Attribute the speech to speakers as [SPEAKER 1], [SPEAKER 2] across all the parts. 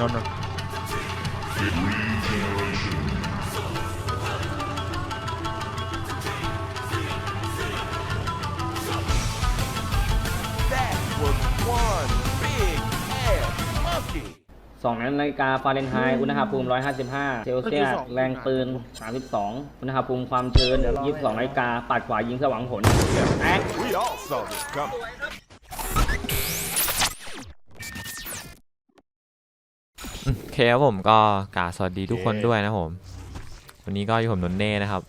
[SPEAKER 1] นนน
[SPEAKER 2] 2นาฬิกาฟาเรนไฮต์อุณหภูมิ 155 เซลเซียส แรงปืน 32 อุณหภูมิความชื้น 22 นาฬิกา ปัดขวายิงสว่างผลแอ๊ก
[SPEAKER 3] เคครับผมก็กราบสวัสดีทุกคนด้วยนะครับผม วันนี้ก็อยู่ผมนนเน่นะครับ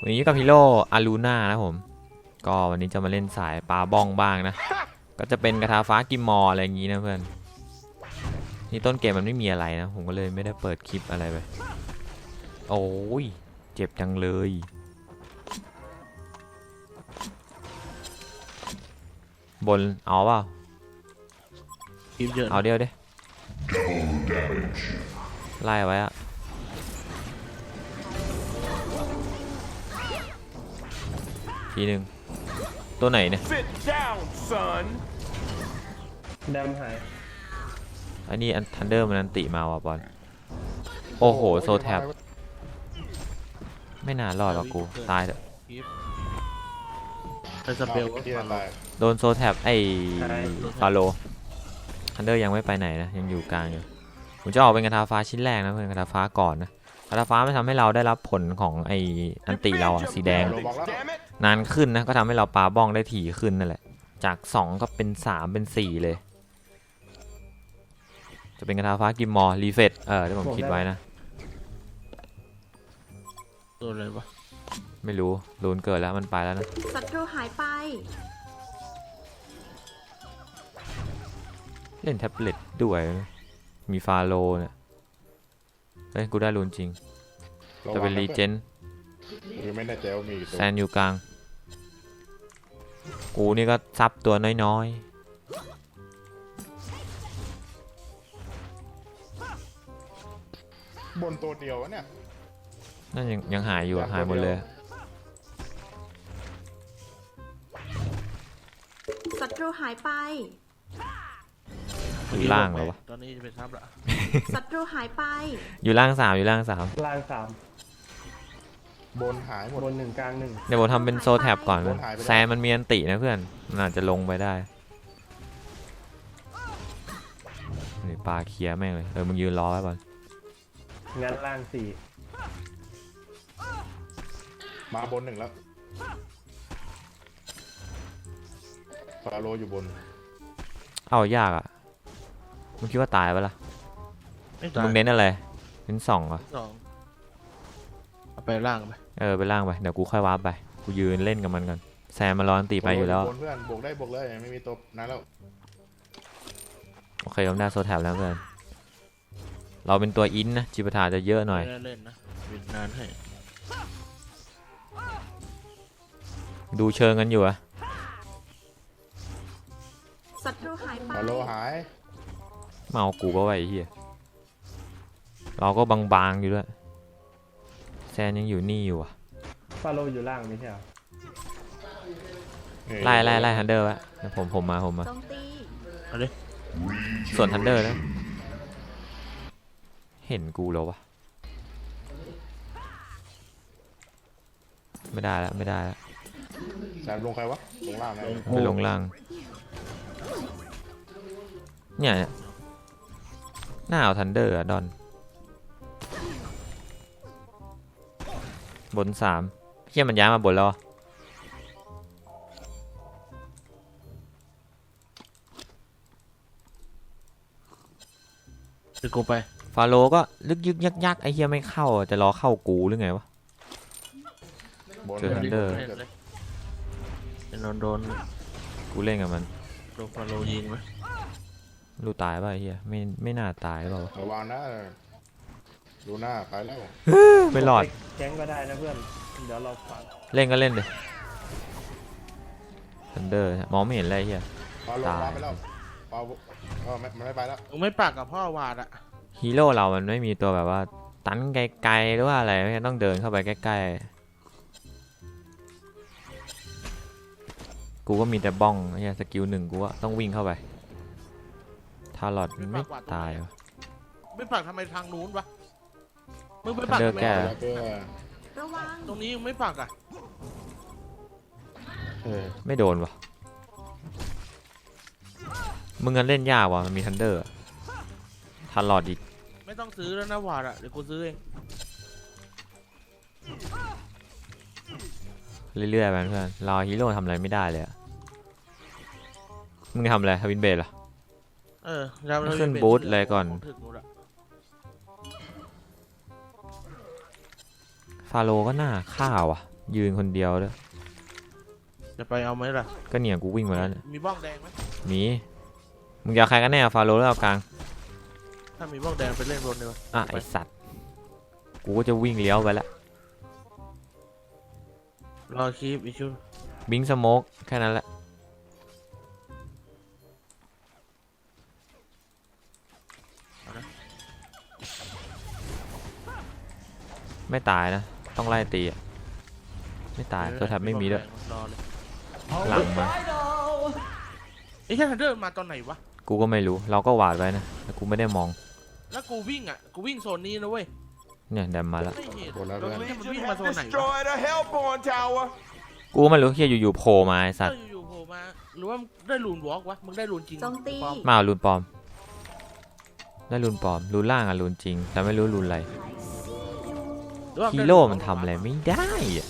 [SPEAKER 3] วันนี้อยู่กับฮีโร่อารูน่านะครับผม ก็วันนี้จะมาเล่นสายปลาบ้องบ้างนะ ก็จะเป็นกระทาฟ้ากิมมอร์อะไรอย่างงี้นะเพื่อน นี่ต้นเกมมันไม่มีอะไรนะ ผมก็เลยไม่ได้เปิดคลิปอะไรไป โอ้ย เจ็บจังเลย บนเอาเปล่า
[SPEAKER 1] คลิปเยอะ
[SPEAKER 3] เอาเดียวดิ ไล่ไว้อะทีหนึ่งตัวไหนเนี่ย
[SPEAKER 4] Sit down, son.
[SPEAKER 2] แดมหาย
[SPEAKER 3] อันนี้อันทันเดอร์มันอันติมาว่ะบอลโอ้โห โซแท็บไม่น่ารอดหรอกกู ตายเถอะ
[SPEAKER 1] ไปสเปลก็ฟัง
[SPEAKER 3] โดนโซแท็บไอ้ฟาโลทันเดอร์ยังไม่ไปไหนนะ ยังอยู่กลางอยู่ ผมจะออกเป็นกระทาฟ้าชิ้นแรกนะเพื่อนกระทาฟ้าก่อนนะกระทาฟ้ามันทำให้เราได้รับผลของไอ้อันติเราอะสีแดง
[SPEAKER 4] Damn it.
[SPEAKER 3] นานขึ้นนะก็ทำให้เราปาบ้องได้ถี่ขึ้นนั่นแหละ จาก2ก็เป็น3เป็น4เลย จะเป็นกระทาฟ้ากิมมอร์รีเฟตเออที่ผมคิดไว้นะ
[SPEAKER 1] ตัวอะไรวะ
[SPEAKER 3] ไม่รู้ลูนเกิดแล้วมันไปแล้วนะ
[SPEAKER 5] ศัตรูหายไป
[SPEAKER 3] เล่นแท็บเล็ตด้วย มีฟาโลเนี่ยเฮ้ยกูได้ลูนจริง จะเป็นรีเจน
[SPEAKER 6] ยังไม่แน่ใจว่ามีกี่ตัว
[SPEAKER 3] แซนอยู่กลาง กูนี่ก็ซับตัวน้อย
[SPEAKER 6] บนตัวเดียววะเนี่ย
[SPEAKER 3] ๆนั่นยังยังหายอยู่อะหายหมดเลย
[SPEAKER 5] ศัตรูหายไป
[SPEAKER 3] อยู่ล่างเหรอวะ
[SPEAKER 1] ตอนนี้จะไปทับละ
[SPEAKER 5] ศัตรูหายไป
[SPEAKER 3] อยู่ล่างสามอยู่ล่างสาม
[SPEAKER 2] ล่างสาม
[SPEAKER 6] บนหายหมด
[SPEAKER 2] บนหนึ่งกลางหนึ่ง
[SPEAKER 3] เดี๋ยวผมทำเป็นโซแท็บก่อนเพื่อน
[SPEAKER 6] หายไปแล้ว
[SPEAKER 3] แซมมันมีอันตินะเพื่อนมันอาจจะลงไปได้นี่ปลาเคลียร์แม่งเลยเออมึงยืนรอไว้ก่อน
[SPEAKER 2] งั้นล่างสี่
[SPEAKER 6] มาบนหนึ่งแล้วฟาโรอยู่บน
[SPEAKER 3] เอายากอะ มึงคิดว่าตายปะล่ะ
[SPEAKER 1] ไม่ตาย
[SPEAKER 3] มึงเน้นอะไรเน้นสองเหรอ
[SPEAKER 1] สองเอาไปล่างไป
[SPEAKER 3] เออไปล่างไปเดี๋ยวกูค่อยวาร์ปไปกูยืนเล่นกับมันก่อนแซมมารออันติไปอยู่แล้ว
[SPEAKER 6] บนเพื่อนบวกได้บวกเลยไม่มีตัวนั้นแล้ว
[SPEAKER 3] โอเคผมได้โซแท็บแล้วเพื่อนเราเป็นตัวอินนะจิปทาจะเยอะหน่อย
[SPEAKER 1] ไม่ได้เล่นนะบินนานให้
[SPEAKER 3] ดูเชิงกันอยู่อะ
[SPEAKER 5] ศัตรูหายไป
[SPEAKER 6] ฟาโรหาย
[SPEAKER 3] เมากูก็ไว้ไอ้เฮียเราก็บางๆอยู่ด้วยแซนยังอยู่นี่อยู่อะ
[SPEAKER 2] ฟาโลอยู่ล่างไม่ใช่เหรอ
[SPEAKER 3] ไล่ไล่ไล่ทันเดอร์วะเดี๋ยวผมผมมาผมมา
[SPEAKER 5] โจมตี
[SPEAKER 1] เอาดิ
[SPEAKER 3] ส่วนทันเดอร์นะ เห็นกูแล้ววะ ไม่ได้แล้วไม่ได้แล้ว
[SPEAKER 6] แซมลงใครวะลงล่างไหม
[SPEAKER 3] ไปลงล่าง เนี่ย หน้าเอาทันเดอร์อะดอน บนสามเฮียมันย้ายมาบนแล้วอะ
[SPEAKER 1] เดี๋ยวกูไป
[SPEAKER 3] ฟาโลก็ลึกยึกยักยักไอเฮียไม่เข้าอะจะรอเข้ากูหรือไงวะ
[SPEAKER 6] บน
[SPEAKER 3] เจอ Thunder
[SPEAKER 1] เล่นเลยเป็นโดนโดน
[SPEAKER 3] กูเล่นกับมัน
[SPEAKER 1] โดนฟาโลยิงไหม
[SPEAKER 3] รู้ตายป่ะไอ้เฮียไม่ไม่น่าตายหรือเปล่าวะ
[SPEAKER 6] ระวังนะดูหน้าไปแล้ว
[SPEAKER 3] ไม่รอด
[SPEAKER 2] แก๊งก็ได้นะเพื่อน เดี๋ยวเราฟัง
[SPEAKER 3] เล่นก็เล่นเลยทันเดอร์มองไม่เห็นเลยไอ้เฮีย
[SPEAKER 6] ฟาโร
[SPEAKER 3] ตาย
[SPEAKER 6] มาไปแล้วฟาโรเออไม่มันไม่ไปแล้ว
[SPEAKER 1] มึงไม่ปากกับพ่อวาดอะ
[SPEAKER 3] ฮีโร่เรามันไม่มีตัวแบบว่า ตันไกลๆหรือว่าอะไรไม่งั้นต้องเดินเข้าไปใกล้ๆ กูก็มีแต่บ้องไอ้เหี้ยสกิลหนึ่งกูก็ต้องวิ่งเข้าไปทาร์ลอดมันไม่ตายวะ
[SPEAKER 1] ไม่ผลักทำไมทางนู้นวะมึงไปผลัก
[SPEAKER 3] เลิก
[SPEAKER 1] ทำไม
[SPEAKER 3] แก้
[SPEAKER 6] แล้วก็
[SPEAKER 5] ระวัง
[SPEAKER 1] ตรงนี้มึงไม่ผลักอะ
[SPEAKER 6] เออ
[SPEAKER 3] ไม่โดนวะมึงงั้นเล่นยากว่ะมันมีทันเดอร์ทันหลอดอีก
[SPEAKER 1] ไม่ต้องซื้อแล้วนะวาดอะเดี๋ยวกูซื้อเอง
[SPEAKER 3] เรื่อยๆไปเพื่อนรอฮีโร่ทำอะไรไม่ได้เลยอะมึงทำอะไรทวินเบสเหรอ
[SPEAKER 1] เออแล้ว
[SPEAKER 3] ไม่ขึ้นบูธเลยก่อน
[SPEAKER 1] ถึงนู้นอะ
[SPEAKER 3] ฟาโลก็น่าฆ่าว่ะ ยืนคนเดียวด้วย
[SPEAKER 1] จะไปเอาไหมล่ะ
[SPEAKER 3] ก็เนี่ยกูวิ่งมาแล้วเนี่ย
[SPEAKER 1] มีบ้องแดงไหม
[SPEAKER 3] มีมึงจะเอาใครกันแน่ฟาโลหรือเอากลาง
[SPEAKER 1] ถ้ามีบ้องแดงไปเล่นบนดีกว่า
[SPEAKER 3] อะไอสัตว์กูก็จะวิ่งเลี้ยวไปแล้ว
[SPEAKER 1] รอคีบอีกชุด
[SPEAKER 3] บิงสโมกแค่นั้นแหละ ไม่ตายนะ ต้องไล่ตีอะไม่ตายตัวแท็บไม่มีด้วย
[SPEAKER 1] รอเลย
[SPEAKER 3] หลังมา
[SPEAKER 1] ไอ้แค่ทันเดอร์มาตอนไหนวะ
[SPEAKER 3] กูก็ไม่รู้ เราก็หวาดไว้นะแต่กูไม่ได้มอง
[SPEAKER 1] แล้วกูวิ่งอะ กูวิ่งโซนนี้นะเว้ย
[SPEAKER 3] เนี่ยแดมมาแล้ว
[SPEAKER 1] ไม่เห็น
[SPEAKER 6] โดนแล้ว
[SPEAKER 1] แล้ว
[SPEAKER 6] เพื่อน
[SPEAKER 1] เนี่ยมัน
[SPEAKER 4] Legion
[SPEAKER 1] วิ่งมา
[SPEAKER 4] have
[SPEAKER 1] โซนไหนวะ
[SPEAKER 4] destroyed a Hellborn tower.
[SPEAKER 3] กูก็ไม่รู้เฮียอยู่ๆโผล่มาไอสัต
[SPEAKER 1] เอ
[SPEAKER 3] ว์
[SPEAKER 1] ออยู่ๆโผล่มา หรือว่าได้ลูนวอล์กวะ มึงได้ลูนจริง
[SPEAKER 5] โจมตี
[SPEAKER 1] ปลอม
[SPEAKER 3] มาเอารูนปลอมได้รูนปลอมรูนล่างอะรูนจริง แต่ไม่รู้รูนอะไร
[SPEAKER 1] หรือว่า
[SPEAKER 3] ฮีโร่มันทำอะไรไม่ได้อะ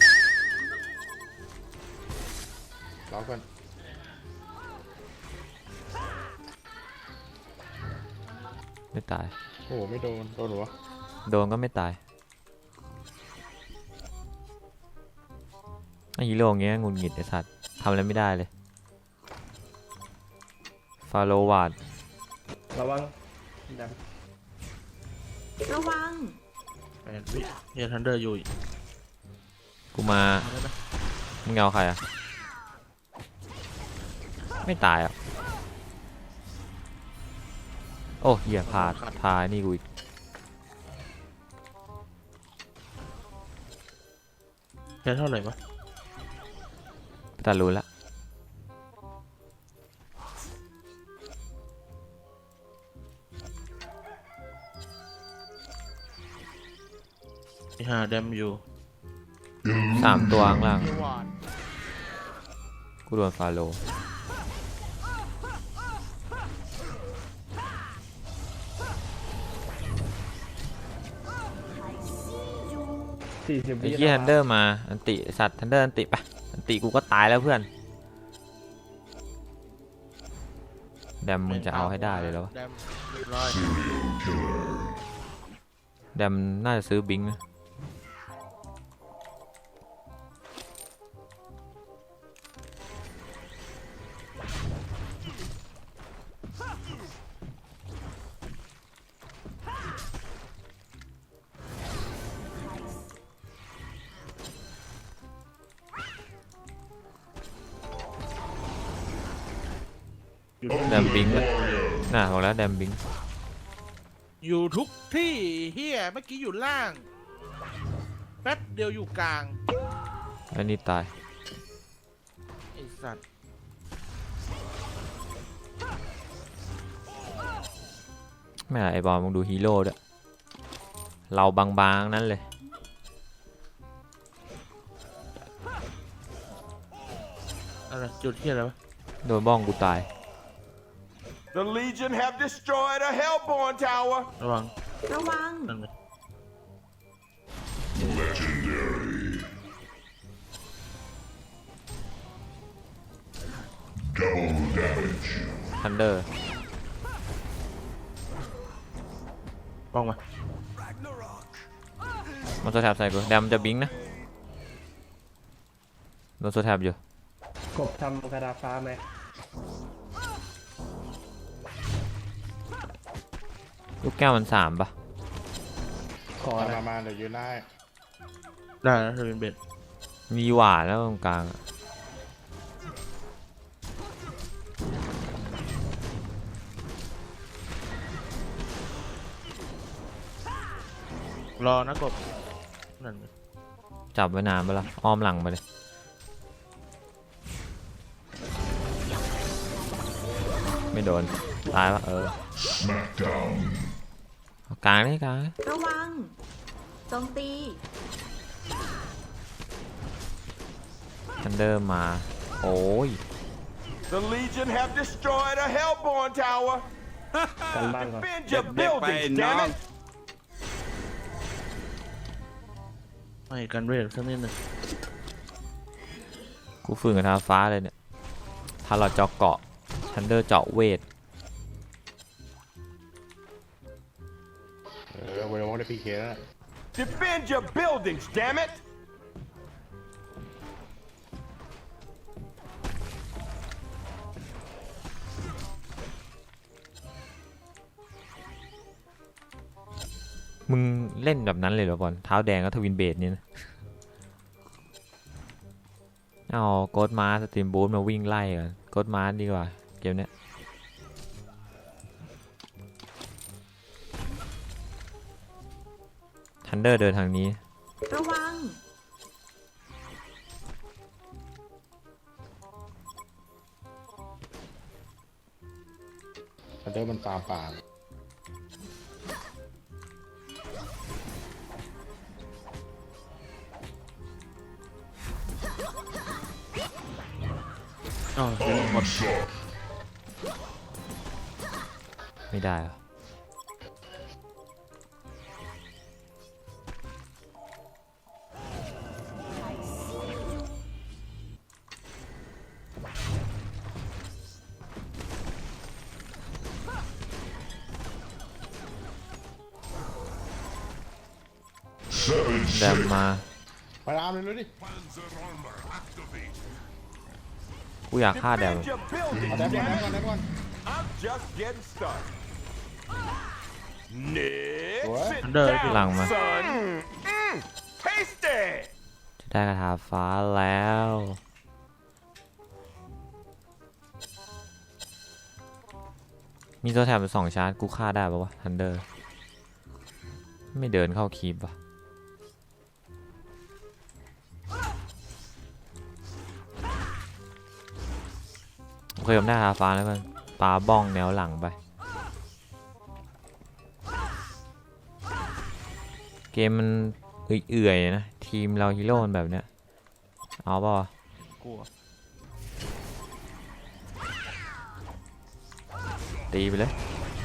[SPEAKER 6] รอก่อน
[SPEAKER 3] ไม่ตาย
[SPEAKER 6] โอ้โหไม่โดน โดนหัว
[SPEAKER 3] โดนก็ไม่ตายไอฮีโร่เงี้ยงุนหงิดไอสัตว์ทำอะไรไม่ได้เลย ฟาโลวาด
[SPEAKER 2] ระวัง
[SPEAKER 5] ระวัง
[SPEAKER 1] แปดวิเฮียทันเดอร์อยู่อีก
[SPEAKER 3] กูมา
[SPEAKER 1] เอาได้ไหม
[SPEAKER 3] มึงเอาใครอะ ไม่ตายอะ โอ้เหี้ยพาพานี่กูอีก
[SPEAKER 1] แค่เท่าไหร่วะ
[SPEAKER 3] แต่รู้ละ
[SPEAKER 1] ไอ้ห่าแดมอยู่
[SPEAKER 3] สามตัวข้างล่าง
[SPEAKER 1] เฮียวาด
[SPEAKER 3] กูโดนฟาโล
[SPEAKER 2] สี่สิบ
[SPEAKER 3] ไอ้ที่ทันเดอร์มา อันติไอ้สัตว์ทันเดอร์อันติไปะอันติกูก็ตายแล้วเพื่อน แดมมึงจะเอาให้ได้เลยแล้ววะ
[SPEAKER 1] แดมเรียบร้อย
[SPEAKER 3] แดมน่าจะซื้อบิงค์นะ แดมบิงค์อะน่าบอกแล้วแดมบิงค์
[SPEAKER 1] อยู่ทุกที่เฮียเมื่อกี้อยู่ล่าง แป๊บเดียวอยู่กลาง
[SPEAKER 3] อันนี้ตาย
[SPEAKER 1] ไอ้สัตว์
[SPEAKER 3] ไม่อะไอบอลมึงดูฮีโร่ด้วย เราบางๆ นั้นเลย
[SPEAKER 1] อะไรจุดที่อะไรวะ
[SPEAKER 3] โดนบ้องกูตาย
[SPEAKER 4] The Legion have destroyed a Hellborn tower.
[SPEAKER 1] ระวัง
[SPEAKER 5] ระวัง
[SPEAKER 1] นั่นเลย
[SPEAKER 3] ทันเดอร์
[SPEAKER 1] ป้องมา
[SPEAKER 3] มันโซแทบใส่กูแดมจะบิงค์นะโดนโซแทบอยู่
[SPEAKER 2] กบทำกระดาษฟ้าไหม
[SPEAKER 3] ลูกแก้วมันสามปะ
[SPEAKER 2] ขอ
[SPEAKER 6] มา
[SPEAKER 2] นะ
[SPEAKER 6] มามาเดี๋ยวยืนได้
[SPEAKER 1] ได้แล้วเธอเป็นเบ็ด
[SPEAKER 3] มีหวานแล้วตรงกลางอะ
[SPEAKER 1] รอนะกบนั่นไง
[SPEAKER 3] จับไว้นานไปละอ้อมหลังไปเลยไม่โดนตายปะเออ เอากลางเลยกลางเลย
[SPEAKER 5] ระวังโจมตี
[SPEAKER 3] ทันเดอร์มา โอ้ย
[SPEAKER 4] The Legion have destroyed a Hellborn tower.
[SPEAKER 6] กันบ้านก่อน
[SPEAKER 4] Defend your buildings, damn it!
[SPEAKER 1] ไม่กันเวทสักนิดหนึ่ง
[SPEAKER 3] กูฝืนกับทาฟ้าเลยเนี่ยพาเราเจาะเกาะทันเดอร์เจาะเวท
[SPEAKER 6] ได้พีเคแล้วนะ
[SPEAKER 4] Defend your buildings, damn it!
[SPEAKER 3] มึงเล่นแบบนั้นเลยเหรอบอลเท้าแดงก็ทวินเบดเนี่ยนะ เอาโกดมาสตรีมบูทมาวิ่งไล่กันโกดมาดีกว่า เดอร์เดินทางนี้
[SPEAKER 5] ระวัง
[SPEAKER 6] ทันเดอร์มันตามป่า
[SPEAKER 1] อ๋อเดี๋ยวหมด
[SPEAKER 3] ไม่ได้เหรอ กูอยากฆ่าแดม
[SPEAKER 4] Defend your buildings,
[SPEAKER 6] เอาแดมก่อนแด
[SPEAKER 4] ก
[SPEAKER 6] ก่อน
[SPEAKER 4] it!
[SPEAKER 6] แดมก่อน
[SPEAKER 4] I'm just getting started. Next,
[SPEAKER 6] What?
[SPEAKER 4] sit
[SPEAKER 1] Under,
[SPEAKER 4] down,
[SPEAKER 3] Lang mà.
[SPEAKER 4] son. Mm, tasty.
[SPEAKER 3] จะได้กระถาฟ้าแล้ว มีตัวแถมสองชาร์จ กูฆ่าได้ปะวะทันเดอร์ ไม่เดินเข้าคีบวะ เคผมได้กระถาฟ้าแล้วมันปาบ้องแนวหลังไป เกมมันเอื่อยๆนะ ทีมเราฮีโร่มันแบบเนี้ย เอาเปล่าวะ
[SPEAKER 1] กลัว
[SPEAKER 3] ตีไปเลย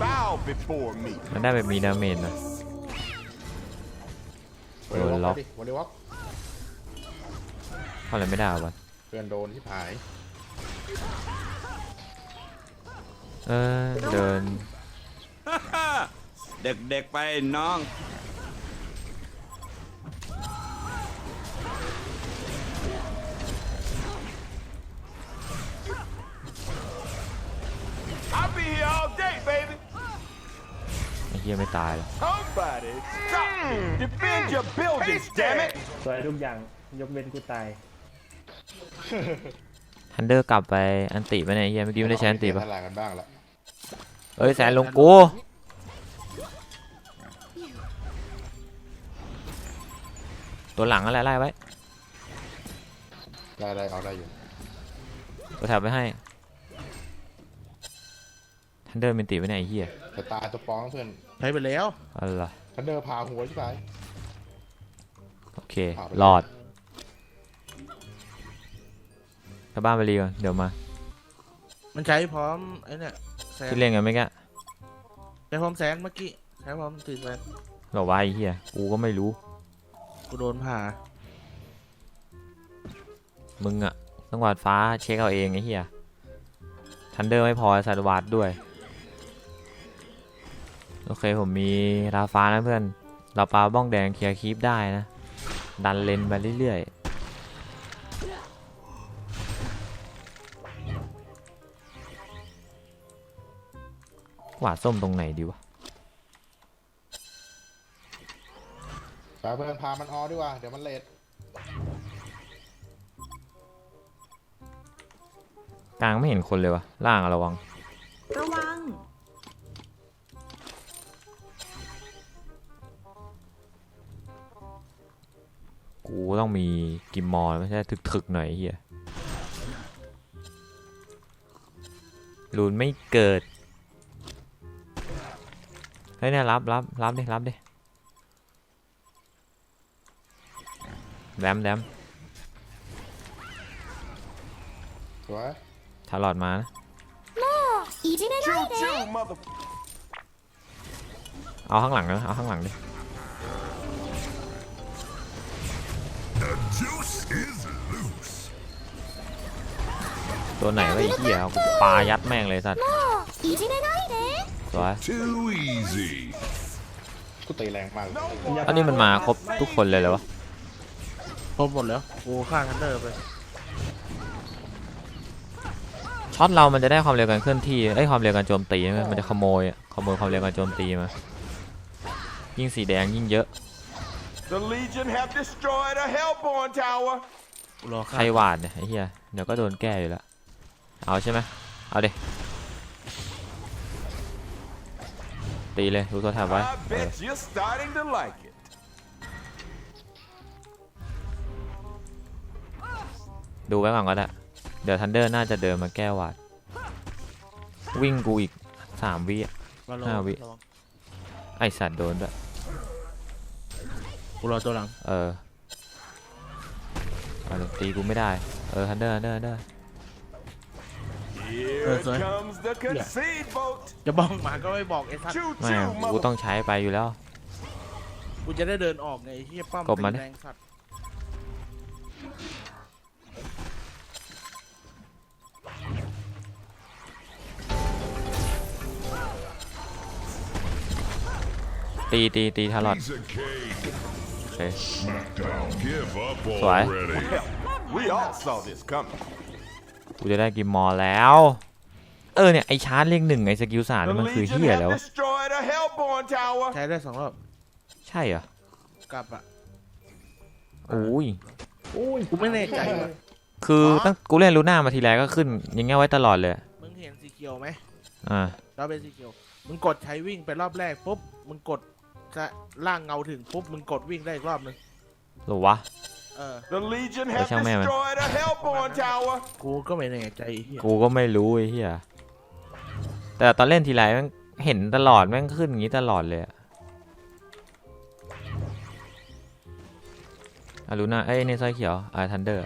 [SPEAKER 4] Bow before me.
[SPEAKER 3] มันได้แบบมีดาเมจนะ
[SPEAKER 6] เวลวอ
[SPEAKER 3] โดนล็
[SPEAKER 6] ล
[SPEAKER 3] อก
[SPEAKER 6] ดิวอลเลย์วอล์ก
[SPEAKER 3] เพราะอะไรไม่ได้วะ
[SPEAKER 6] เพื่อนโดนที่ผาย
[SPEAKER 3] เออเดิน
[SPEAKER 7] เด็กๆไปน้อง
[SPEAKER 4] I'll be here all day, baby.
[SPEAKER 3] ไอ้เฮียไม่ตายหรอก
[SPEAKER 4] Somebody stop me. Defend your buildings, damn it.
[SPEAKER 8] สวยทุกอย่างยกเว้นกูตาย
[SPEAKER 3] ทันเดอร์กลับไปอันติไปไหนยไอ้เฮียเมื่อกี้ไม่ได้ใช้อันติปะ
[SPEAKER 6] ทลายกันบ้างละ
[SPEAKER 3] เอ้ยแสนลงกูตัวหลังอะไรไล่ไว้
[SPEAKER 6] ได้ได้เอาได้อยู่
[SPEAKER 3] ตัวแถบไปให้ทันเดอร์เป็นติไปไหนยไอ้เฮีย
[SPEAKER 6] แต่ตายตัวป้องเพื่อน
[SPEAKER 1] ใช้ไปแล้ว
[SPEAKER 3] อะไร
[SPEAKER 6] ทันเดอร์พาหัวใช่ไหม
[SPEAKER 3] โอเค
[SPEAKER 6] พาไป
[SPEAKER 3] รอด กลับบ้านไปรีก่อนเดี๋ยวมา
[SPEAKER 1] มันใช้พร้อมไอ้เนี่ยแซน
[SPEAKER 3] ที่เล่นกันไหมกะ
[SPEAKER 1] ใช้พร้อมแซนเมื่อกี้ใช้พร้อมตีแซน
[SPEAKER 3] บอกว่าไอ้เฮียกูก็ไม่รู้
[SPEAKER 1] กูโดนผ่า
[SPEAKER 3] มึงอะต้องวาดฟ้าเช็คเอาเองไอ้เหี้ยทันเดอร์ไม่พอสัตว์วาดด้วย โอเคผมมีราฟ้านะเพื่อน เราปาบ้องแดงเคลียร์คีปได้นะ ดันเลนไปเรื่อยๆ หวาดส้มตรงไหนดีวะ
[SPEAKER 6] ไปเพื่อนพามันออดีกว่า เดี๋ยวมันเลท
[SPEAKER 3] กลางไม่เห็นคนเลยวะล่างอะระวัง
[SPEAKER 5] ระวัง
[SPEAKER 3] กูต้องมีกิมมอร์ไม่ใช่ถึกๆหน่อยไอ้เฮียรูนไม่เกิด เฮ้ยเนี่ยรับรับรับดิรับดิแรมแรม
[SPEAKER 6] สวย
[SPEAKER 3] ทารอดมานะ
[SPEAKER 4] Choo choo, mother.
[SPEAKER 3] เอาข้างหลังนะเอาข้างหลังดิตัวไหนวะไอ้เหี้ยเอากูปายัดแม่งเลยสัตว์ สวย
[SPEAKER 7] Too easy.
[SPEAKER 6] กูตีแรงมากเลย
[SPEAKER 3] อันนี้มันมาครบทุกคนเลยเหรอวะ
[SPEAKER 1] ครบหมดแล้วกูฆ่าทันเดอร์ไป
[SPEAKER 3] ช็อตเรามันจะได้ความเร็วการเคลื่อนที่ไอ้ยความเร็วการโจมตีใช่ไหมมันจะขโมยอะขโมยความเร็วการโจมตีมา ยิ่งสีแดงยิ่งเยอะ
[SPEAKER 4] The Legion have destroyed a Hellborn tower.
[SPEAKER 1] กูรอ
[SPEAKER 3] ใค
[SPEAKER 1] ฆ่าร
[SPEAKER 3] หวาดเนี่ยไอ้เหี้ยเดี๋ยวก็โดนแก้อยู่แล้วเอาใช่ไหมเอาดิ ตีเลยดูตัวแถบไว้
[SPEAKER 4] I
[SPEAKER 3] เออ
[SPEAKER 4] bet you're starting to like it.
[SPEAKER 3] ดูไว้ก่อนก็ได้เดี๋ยวทันเดอร์น่าจะเดินมาแก้หวาด วิ่งกูอีกสามวิอะ
[SPEAKER 1] มาลง
[SPEAKER 3] ห้าวิ
[SPEAKER 1] ระง
[SPEAKER 3] ไอสัตว์โดนด้วย
[SPEAKER 1] กูรอตัวหลัง
[SPEAKER 3] เออเอาดิตีกูไม่ได้ เออทันเดอร์ทันเดอร์ทันเดอร์
[SPEAKER 4] Here
[SPEAKER 1] That's right.
[SPEAKER 4] comes the concede boat.
[SPEAKER 1] จะบ้องมาก็ไม่บอกไอ้สัตว์
[SPEAKER 4] Choo
[SPEAKER 3] ไม่
[SPEAKER 4] choo,
[SPEAKER 3] กู
[SPEAKER 4] mother.
[SPEAKER 3] ต้องใช้ไปอยู่แล้ว
[SPEAKER 1] กูจะได้เดินออกไงไอ้เฮียป้อม
[SPEAKER 3] กบมาดิ
[SPEAKER 1] ตีแรงสัตว์
[SPEAKER 3] ตีตีตีทารอด
[SPEAKER 7] Piece of cake.
[SPEAKER 3] โอเค
[SPEAKER 7] Give up
[SPEAKER 3] Why?
[SPEAKER 7] already.
[SPEAKER 4] We all saw this coming.
[SPEAKER 3] กูจะได้กิมมอร์แล้ว เออเนี่ยไอชาร์จเลขหนึ่งไอสกิลสาม
[SPEAKER 4] The
[SPEAKER 3] มันคือ
[SPEAKER 4] Legion
[SPEAKER 3] เฮีย
[SPEAKER 4] have
[SPEAKER 3] แล้ว
[SPEAKER 4] destroyed a Hellborn tower.
[SPEAKER 1] ใช้ได้สองรอบ
[SPEAKER 3] ใช่เหรอก
[SPEAKER 1] ลับอะ
[SPEAKER 3] โอ้ย
[SPEAKER 1] กูไม่แน่ใจว่ะ
[SPEAKER 3] คือ
[SPEAKER 1] อ๋อ
[SPEAKER 3] ตั้งกูเล่นลูน่ามาทีไรก็ขึ้นอย่างเงี้ยไว้ตลอดเลย
[SPEAKER 1] มึงเห็นสีเขียวไหม
[SPEAKER 3] อ่า
[SPEAKER 1] เราเป็นสีเขียวมึงกดใช้วิ่งไปรอบแรกปุ๊บมึงกดจะล่างเงาถึงปุ๊บมึงกดวิ่งได้อีกรอบนึง
[SPEAKER 3] หรอวะ
[SPEAKER 1] เออ
[SPEAKER 4] The Legion
[SPEAKER 3] Ủa,
[SPEAKER 4] have
[SPEAKER 3] sao mẹ mày-
[SPEAKER 4] destroyed a Hellborn tower.
[SPEAKER 1] กูก็ไม่แน่ใจไอ้เฮีย
[SPEAKER 3] กูก็ไม่รู้ไอ้เหี้ยแต่ตอนเล่นทีไรแม่งเห็นตลอดแม่งขึ้นอย่างงี้ตลอดเลยอะอารูน่าเอ้ยนี่สร้อยเขียวอ่าทันเดอร์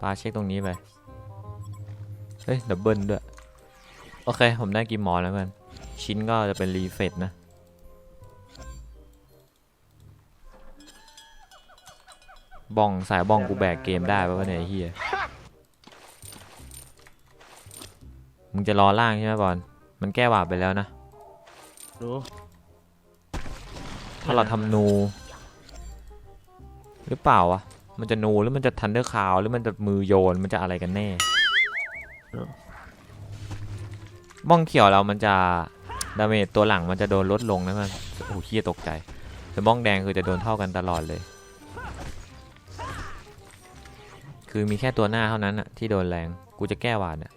[SPEAKER 3] ปาเช็คตรงนี้ไป เฮ้ยดับเบิลด้วย โอเค ผมได้กิมมอร์แล้วกัน ชิ้นก็จะเป็นรีเฟตนะ บ้องสายบ้องกูแบกเกมได้ปะวะเนี่ยไอ้เฮียมึงจะรอล่างใช่ไหมบอลมันแก้หวาดไปแล้วนะ
[SPEAKER 1] ดู
[SPEAKER 3] ถ้าเราทำนู หรือเปล่าวะ มันจะนูหรือมันจะทันเดอร์คาวหรือมันจะมือโยนมันจะอะไรกันแน่ บ้องเขียวเรามันจะดาเมจตัวหลังมันจะโดนลดลงนะมันโอ้โหเฮียตกใจ แต่บ้องแดงคือจะโดนเท่ากันตลอดเลย คือมีแค่ตัวหน้าเท่านั้นอะที่โดนแรง กูจะแก้หวาดอะ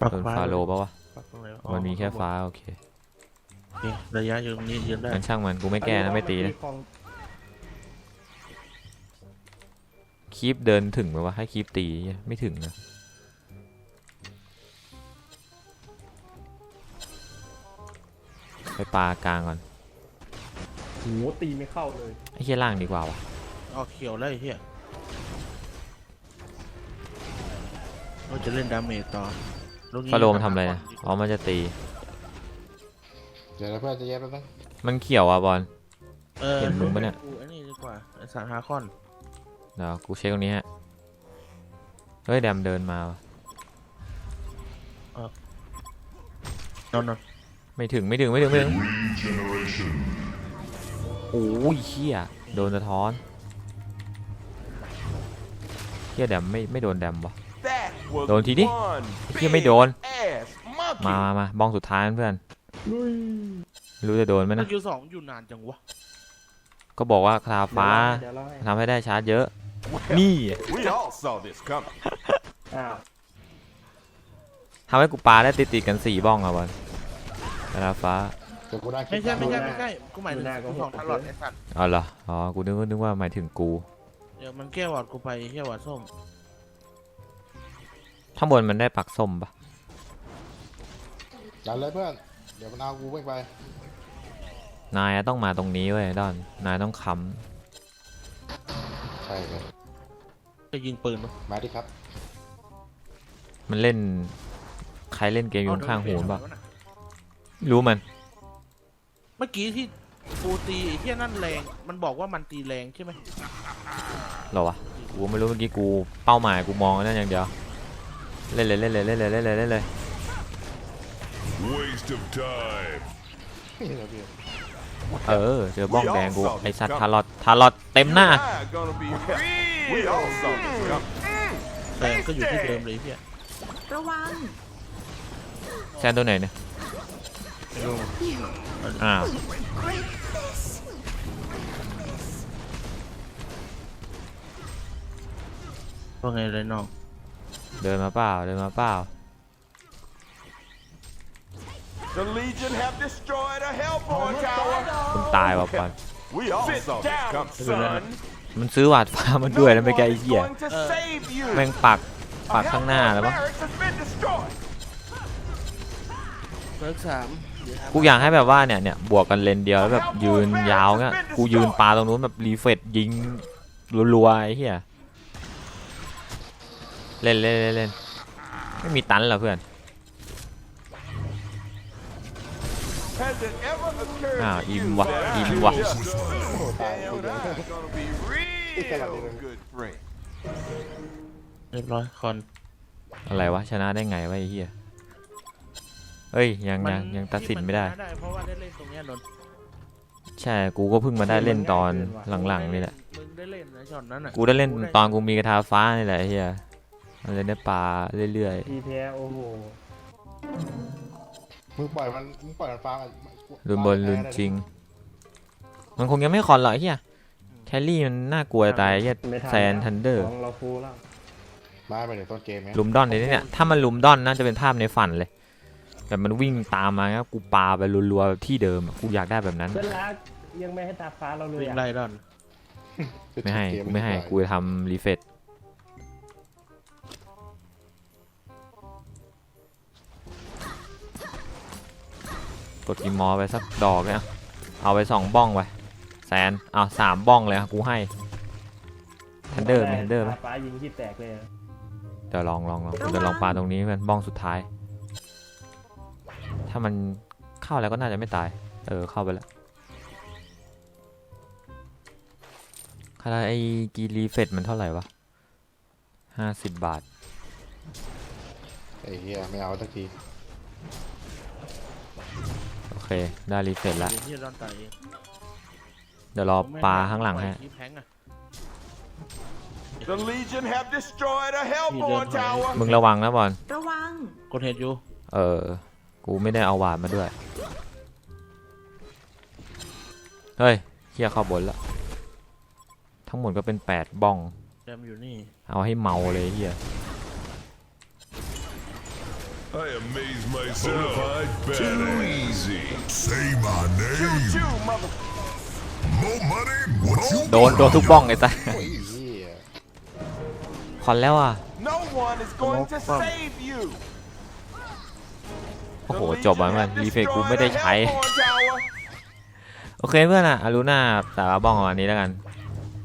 [SPEAKER 1] ปัก
[SPEAKER 3] โดน
[SPEAKER 1] ฟ้า
[SPEAKER 3] ฟาโลปะวะ
[SPEAKER 1] ปักตรงไหนวะ
[SPEAKER 3] มันมีแค่ฟ้าโอเค
[SPEAKER 1] โอเคระยะอยู่ตรงนี้ยืนได้
[SPEAKER 3] งั้นช่างมันกูไม่แก้นะไม่ตีนะ
[SPEAKER 8] ของ
[SPEAKER 3] คีปเดินถึงไหมวะให้คีปตีไม่ถึงนะไปปลากลางก่อน
[SPEAKER 8] โหตีไม่เข้าเลย
[SPEAKER 3] ไอ้เฮียล่างดีกว่าวะ
[SPEAKER 1] ออกเขียวแล้วไอ้เฮียเราจะเล่นดาเมจต่อลูกนี้
[SPEAKER 3] ฟาโลมันทำอะไรนะอ๋อมันจะตี
[SPEAKER 6] เดี๋ยวนะเพื่อนจะแยกแป๊บนึง
[SPEAKER 3] มันเขียวอะบอล
[SPEAKER 1] เออ
[SPEAKER 3] เห็นมึงปะเนี่ย
[SPEAKER 1] กูอันนี้ดีกว่าไอ้สารฮาคอน
[SPEAKER 3] เดี๋ยวกูเช็คตรงนี้ฮะ เฮ้ยแดมเดินมาว่ะ
[SPEAKER 1] นอนนอน
[SPEAKER 3] ไม่ถึงไม่ถึงไม่ถึงไม่ถึงโอ้ยเฮียโดนสะท้อน เฮียแดมไม่ไม่โดนแดมวะ
[SPEAKER 4] That was
[SPEAKER 3] Đồn tí đi.
[SPEAKER 4] one
[SPEAKER 3] Kia mới
[SPEAKER 4] big
[SPEAKER 3] đồn.
[SPEAKER 4] ass monkey.
[SPEAKER 3] มามามาบ้องสุดท้ายนะเพื่อนไม่รู้จะโดนไหม
[SPEAKER 1] ส
[SPEAKER 3] นะ
[SPEAKER 1] กิลสองอยู่นานจังวะ
[SPEAKER 3] ก็บอกว่าคลาฟ้า
[SPEAKER 8] เดี๋ยวเราให้
[SPEAKER 3] ทำให้ได้ชาร์จเยอะ
[SPEAKER 4] Well,
[SPEAKER 3] นี่
[SPEAKER 4] we all saw this coming.
[SPEAKER 8] อ้าว
[SPEAKER 3] ทำให้กูปาได้ติดติดๆกันสี่บ้องอะบอลคลาฟ้า
[SPEAKER 6] เดี๋ยวกูได้คลิ
[SPEAKER 1] ไม่
[SPEAKER 6] ป
[SPEAKER 1] ใช่ไม่ใช่
[SPEAKER 6] ตา
[SPEAKER 1] ไม่ใช่กูหมายถึงกูของตลอดไอ้สัตว์
[SPEAKER 3] อ๋อเหรอ อ๋อ กูนึกว่านึกว่าหมายถึงกู
[SPEAKER 1] เดี๋ยวมันแก้วอดกูไปแก้วอดส้ม
[SPEAKER 3] ข้างบนมันได้ปักส้มปะ
[SPEAKER 6] ดันเลยเพื่อน เดี๋ยวมันเอากูไม่ไป
[SPEAKER 3] นายต้องมาตรงนี้เว้ยดอน นายต้องค้
[SPEAKER 6] ใช่เลย
[SPEAKER 1] จะยิงปืนปะ
[SPEAKER 6] มาดิครับำ
[SPEAKER 3] มันเล่น ใครเล่นเกมอยู่ข้างๆหูมันปะ
[SPEAKER 1] เอ
[SPEAKER 3] รู้มัน
[SPEAKER 1] เมื่อกี้ที่กูตีไอ้เหี้ยนั่นแรง มันบอกว่ามันตีแรงใช่ไหม
[SPEAKER 3] เหรอวะกูไม่รู้เมื่อกี้กูเป้าหมายกูมองนั่นอย่างเดียวเล่นเลยเล่นเลยเล่นเลยเล่นเลยเล่นเลย
[SPEAKER 7] Waste of time.
[SPEAKER 6] นี่เหรอพี่
[SPEAKER 3] เออเจอบ้องแดงกูไอสัตว์ทารอตทารอตเต็มหน้า
[SPEAKER 4] You're gonna be We real all saw this coming.
[SPEAKER 1] แรงก็อยู่ที่เดิมเลยไอ้เหี้ย
[SPEAKER 5] ระวัง
[SPEAKER 3] แซนตัวไหนเนี่ยอ้าว
[SPEAKER 1] ว่าไงเลยน้อง
[SPEAKER 3] เดินมาเปล่าเดินมาเปล่า
[SPEAKER 4] The Legion have destroyed a Hellborn tower.
[SPEAKER 3] คุณตายว่ะปอน
[SPEAKER 4] We all saw this coming, son.
[SPEAKER 3] มันซื้อหวาดฟ้ามาด้วยแล้วไม่แกไอ้
[SPEAKER 4] No
[SPEAKER 3] เหี้ย
[SPEAKER 4] one's going to save you.
[SPEAKER 3] แม่งปัก
[SPEAKER 4] A
[SPEAKER 3] ปักข้างหน้าแล้วปะ
[SPEAKER 4] barracks has been destroyed.
[SPEAKER 1] เลิกสาม
[SPEAKER 3] กูอยากให้แบบว่าเนี่ยเนี่ยบวกกันเลนเดียวแล้วแบบยืนยาวเงี้ยกูยืนปาตรงนู้นแบบรีเฟรชยิงรัวๆไอ้เหี้ย เล่นเล่นเล่นเล่นไม่มีตันเหรอเพื่อน
[SPEAKER 4] Has it ever occurred
[SPEAKER 3] อ้าว
[SPEAKER 4] to
[SPEAKER 3] อิ่ม
[SPEAKER 4] you
[SPEAKER 3] ว่ะ
[SPEAKER 4] that
[SPEAKER 3] อิ่ม
[SPEAKER 4] you
[SPEAKER 3] ว่ะ
[SPEAKER 4] just
[SPEAKER 6] โอ้ตาย
[SPEAKER 4] hell
[SPEAKER 6] กูเดียว
[SPEAKER 4] not gonna be real good friend?
[SPEAKER 1] เรียบร้อยคอน
[SPEAKER 3] อะไรวะชนะได้ไงวะไอ้เหี้ยเฮ้ยยัง
[SPEAKER 1] มั
[SPEAKER 3] ยังยังตัดสินไม่ได้
[SPEAKER 1] ที่นชนะเพราะว่าได้เล่นตรงเนี้ยนนท์
[SPEAKER 3] ใช่กูก็เพิ่งมาได้เล่นตอนหลังๆนี่แหละ
[SPEAKER 1] มึงได้เล่นนะช็อตนั้นอะ
[SPEAKER 3] กูได้เล่นตอนกูมีกระทาฟ้านี่แหละไอ้เฮีย มันเลยได้ปลาเรื่อย
[SPEAKER 8] ทีแพ้โอ้โห
[SPEAKER 6] มึงปล่อยมันมึงปล่อยมันฟังอะ
[SPEAKER 3] ๆลุนบนลุนจริง มันคงยังไม่คอนหรอกไอ้เฮียแคลรี่มันน่ากลัวจะตายไอ้เฮีย
[SPEAKER 8] ไม่ทัน
[SPEAKER 3] แซนทันเดอร์
[SPEAKER 8] ของเราฟูลแล้ว
[SPEAKER 6] มาไปเดี๋ยวต้นเกมเนี้ย
[SPEAKER 3] ลุมดอนในนี้เนี่ย ถ้ามันลุมดอนน่าจะเป็นภาพในฝันเลย แต่มันวิ่งตามมาครับกูปาไปรัวๆที่เดิมอะกูอยากได้แบบนั้น
[SPEAKER 8] เพื่อนรักยังไม่ให้ตาฟ้าเราเลย
[SPEAKER 1] วิ่ง
[SPEAKER 8] อะ
[SPEAKER 1] ไล่ดอน
[SPEAKER 3] ไม่ให้กูไม่ให้กูจะทำรีเฟร กดอีมอไปสักดอกเนี่ยเอาไปสองบ้องไปแสนเอาสามบ้องเลยอะกูให้ทันเดอร์มีทันเดอร์ไหม
[SPEAKER 8] ตาฟ้ายิงที่แตกเลยอะ
[SPEAKER 3] เดี๋ยวลองลองลองกูจะลองปาตรงนี้เป็นบ้องสุดท้าย ถ้ามันเข้าแล้วก็น่าจะไม่ตาย เออเข้าไปแล้วค่าไอ้กีรีเฟตมันเท่าไหร่วะห้าสิบบาท
[SPEAKER 6] ไอ้เหี้ยไม่เอาสักที
[SPEAKER 3] โอเค ได้รีเฟตแล้ว
[SPEAKER 1] เดี๋ยวที่ดอนตายเอง
[SPEAKER 3] เดี๋ยวรอปลาข้างหลังให้
[SPEAKER 1] ที่แพงอะ
[SPEAKER 4] The Legion have destroyed a Hellborn tower.
[SPEAKER 3] มึงระวังนะบอล
[SPEAKER 5] ระวัง
[SPEAKER 1] กดเห็นอยู่
[SPEAKER 3] เออ กูไม่ได้เอาหวานมาด้วย เฮ้ยเฮียเข้าบนแล้วทั้งหมดก็เป็นแปดบ้อง
[SPEAKER 1] แจมอยู่นี่
[SPEAKER 3] เอาให้เมาเลยเฮีย
[SPEAKER 7] I amaze myself. Too easy. Say my
[SPEAKER 4] Choo
[SPEAKER 7] name.
[SPEAKER 4] choo, mother.
[SPEAKER 7] More money. What you
[SPEAKER 3] โดนโดนทุกบ้องไอ้ตา
[SPEAKER 6] โอ้ยเหี้ย
[SPEAKER 3] คอนแล้วอะ
[SPEAKER 4] No one is going to
[SPEAKER 1] Come on.
[SPEAKER 4] save you.
[SPEAKER 3] โอ้
[SPEAKER 4] The
[SPEAKER 3] โห
[SPEAKER 4] Legion
[SPEAKER 3] จบแล้วมัน
[SPEAKER 4] have
[SPEAKER 3] รีเฟกกู
[SPEAKER 4] destroyed
[SPEAKER 3] ไม่ได้
[SPEAKER 4] a
[SPEAKER 3] ใช้
[SPEAKER 4] Hellborn tower.
[SPEAKER 3] โอเคเพื่อนอะอารุณาแต่ละบ้องประมาณนี้แล้วกัน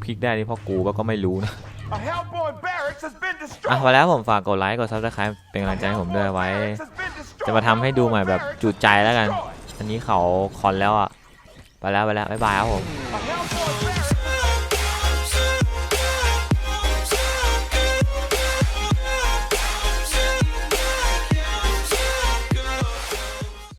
[SPEAKER 3] พลิกได้ที่พ่อกูก็ไม่รู้นะ
[SPEAKER 4] A Hellborn barracks has been
[SPEAKER 3] อะ
[SPEAKER 4] destroyed.
[SPEAKER 3] พอแล้วผมฝากกดไลค์ กดซับสไครป์เป็นกำลังใจให้ผมด้วยไว้
[SPEAKER 4] Barracks has been destroyed.
[SPEAKER 3] จะมาทำให้ดูใหม่แบบ
[SPEAKER 4] Barracks
[SPEAKER 3] จุใจแล้วกัน
[SPEAKER 4] destroyed.
[SPEAKER 3] อันนี้เขาคอนแล้วอะ ไปแล้วไปแล้วบ๊ายบายครับผม